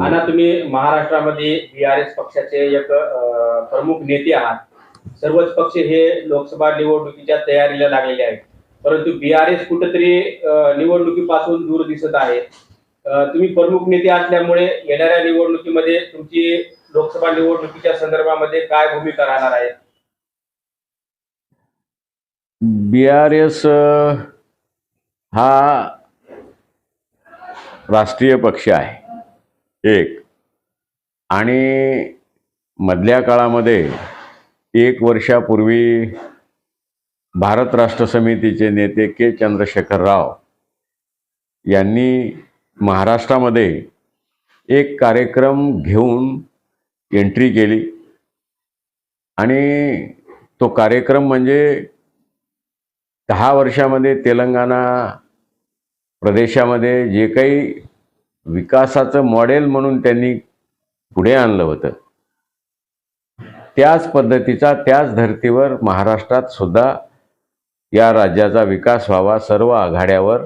आणि तुम्ही महाराष्ट्रामध्ये बीआरएस पक्षाचे एक प्रमुख नेते आहात. सर्वच पक्ष हे लोकसभा निवडणुकीच्या तयारीला लागलेले आहेत. परंतु बीआरएस कुठेतरी अं, निवडणुकीपासून दूर दिसत आहे. तुम्ही प्रमुख नेते असल्यामुळे येणाऱ्या निवडणुकीमध्ये तुमची लोकसभा निवडणुकीच्या संदर्भामध्ये काय भूमिका राहणार आहे? बी आर एस हा राष्ट्रीय पक्ष आहे. एक. आणि मधल्या काळामध्ये एक वर्षापूर्वी भारत राष्ट्र समितीचे नेते के. चंद्रशेखर राव यांनी महाराष्ट्रामध्ये एक कार्यक्रम घेऊन एंट्री केली. आणि तो कार्यक्रम म्हणजे दहा वर्षामध्ये तेलंगणा प्रदेशामध्ये जे काही विकासाचं मॉडेल म्हणून त्यांनी पुढे आणलं होतं. त्याच पद्धतीचा त्याच धर्तीवर महाराष्ट्रात सुद्धा या राज्याचा विकास व्हावा सर्व आघाड्यावर.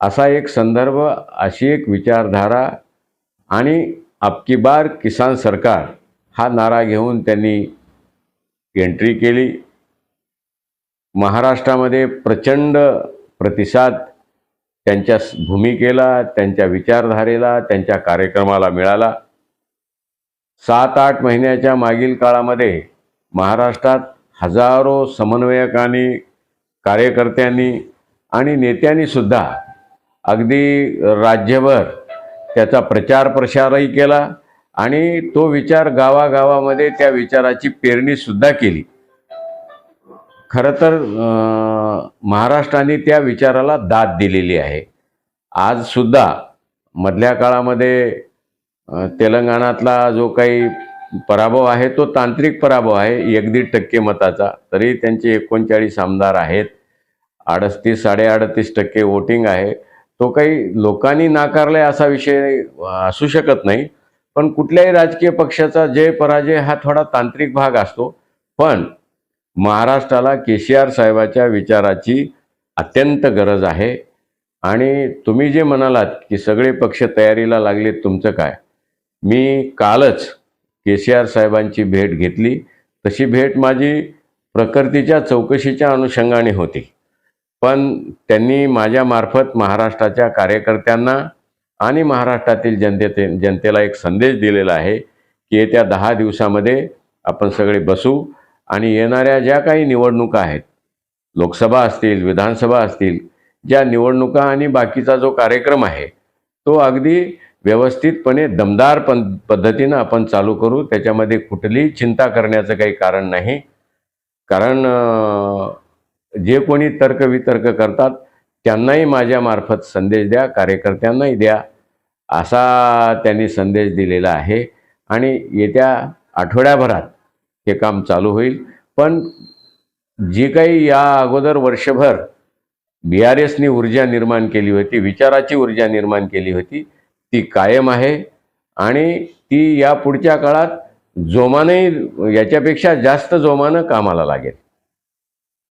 असा एक संदर्भ अशी एक विचारधारा आणि आपकी बार किसान सरकार हा नारा घेऊन त्यांनी एंट्री केली. महाराष्ट्रामध्ये प्रचंड प्रतिसाद त्यांच्या भूमिकेला त्यांच्या विचारधारेला त्यांच्या कार्यक्रमाला मिळाला. सात आठ महिन्याच्या मागील काळामध्ये महाराष्ट्रात हजारो समन्वयकांनी कार्यकर्त्यांनी आणि नेत्यांनी सुद्धा अगदी राज्यभर त्याचा प्रचार प्रसारही केला आणि तो विचार गावागावामध्ये त्या विचाराची पेरणीसुद्धा केली. खरं तर महाराष्ट्राने त्या विचाराला दाद दिलेली आहे. आजसुद्धा मधल्या काळामध्ये तेलंगणातला जो काही पराभव आहे तो तांत्रिक पराभव आहे एक दीड टक्के मताचा. तरी त्यांचे एकोणचाळीस आमदार आहेत. अडतीस साडेअडतीस टक्के वोटिंग आहे. तो काही लोकांनी नाकारलाय असा विषय असू शकत नाही. पण कुठल्याही राजकीय पक्षाचा जय पराजय हा थोडा तांत्रिक भाग असतो. पण महाराष्ट्राला के सी आर साहेबाच्या विचाराची अत्यंत गरज आहे. आणि तुम्ही जे म्हणालात की सगळे पक्ष तयारीला लागले तुमचं काय? मी कालच के सी आर साहेबांची भेट घेतली. तशी भेट माझी प्रकृतीच्या चौकशीच्या अनुषंगाने होती. पण त्यांनी माझ्यामार्फत महाराष्ट्राच्या कार्यकर्त्यांना आणि महाराष्ट्रातील जनते जनतेला एक संदेश दिलेला आहे की येत्या दहा दिवसामध्ये आपण सगळे बसू. आणि येणाऱ्या ज्या काही निवडणुका आहेत लोकसभा असतील विधानसभा असतील ज्या निवडणुका आणि बाकीचा जो कार्यक्रम आहे तो अगदी व्यवस्थितपणे दमदार पन पद्धतीनं आपण चालू करू. त्याच्यामध्ये कुठलीही चिंता करण्याचं काही कारण नाही. कारण जे कोणी तर्कवितर्क करतात त्यांनाही माझ्यामार्फत संदेश द्या कार्यकर्त्यांनाही द्या असा त्यांनी संदेश दिलेला आहे. आणि येत्या आठवड्याभरात हे काम चालू होईल. पण जी काही या अगोदर वर्षभर बी आर एसनी ऊर्जा निर्माण केली होती विचाराची ऊर्जा निर्माण केली होती ती कायम आहे. आणि ती या पुढच्या काळात जोमाने याच्यापेक्षा जास्त जोमानं कामाला लागेल.